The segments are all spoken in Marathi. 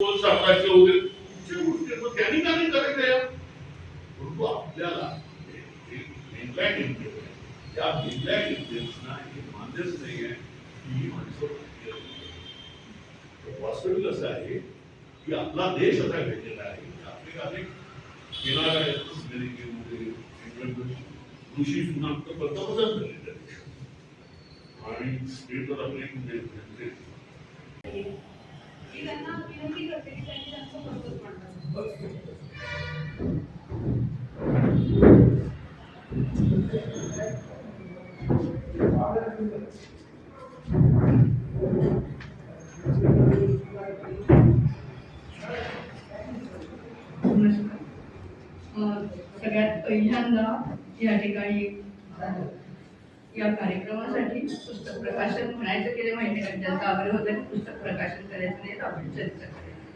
सापडायचे वगैरे कुठच्या गोष्टी आहेत? त्यांनी का नाही करायचं या? परंतु आपल्याला मेनलँड इंडिया त्या मेनलँड इंडियन्सना हे मान्यच नाही आहे की ही माणसं वास्तविक असं आहे की आपला देश असा घडलेला आहे. आपले अनेक किनारा ऋषी सुनाक पंतप्रधान झाले आणि ते आपले मी त्यांना विनंती करते की त्यांनी त्यांचं अं, सगळ्यात पहिल्यांदा या ठिकाणी या कार्यक्रमासाठी पुस्तक प्रकाशन म्हणायचं केलं माहिती कारण त्यांचा आग्रह होता की पुस्तक प्रकाशन करायचं नाही आपण चर्चा करायची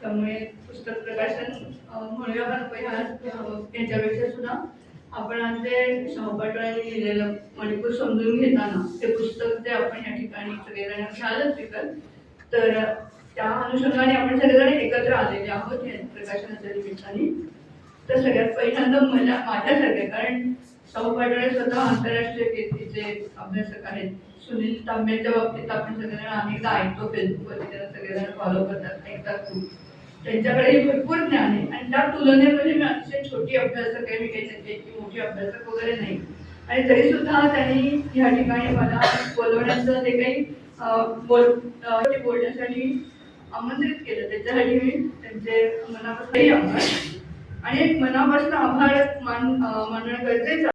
त्यामुळे पुस्तक प्रकाशन म्हणूया पण पहिल्या अं, सुद्धा आपण आज जे शाहूपाटोळ्यांनी लिहिलेलं मणिपूर समजून घेताना ते पुस्तक जे आपण या ठिकाणी सगळेजण घ्यालच विकत तर त्या अनुषंगाने आपण सगळेजण एकत्र आलेले आहोत या प्रकाशनाच्या निमित्ताने. तर सगळ्यात पहिल्यांदा मला माझ्यासारखे कारण सौ पाटोळे स्वतः आंतरराष्ट्रीय कीर्तीचे अभ्यासक आहेत. सुनील तांबेच्या बाबतीत आपण सगळेजण अनेकदा ऐकतो फेसबुकवरती त्याला सगळेजण फॉलो करतात. ऐकतात खूप. त्यांच्याकडे भरपूर ज्ञान आहे. आणि त्या तुलनेमध्ये मी अतिशय छोटी अभ्यासक आहे. मी काही त्यांची इतकी मोठी अभ्यासक वगैरे नाही. आणि तरी सुद्धा त्यांनी या ठिकाणी मला बोलवण्याचं जे काही बोल ते बोलण्यासाठी आमंत्रित केलं त्याच्यासाठी मी त्यांचे मनापासून आभार. आणि एक मनापासून आभार मान मानणं गरजेचं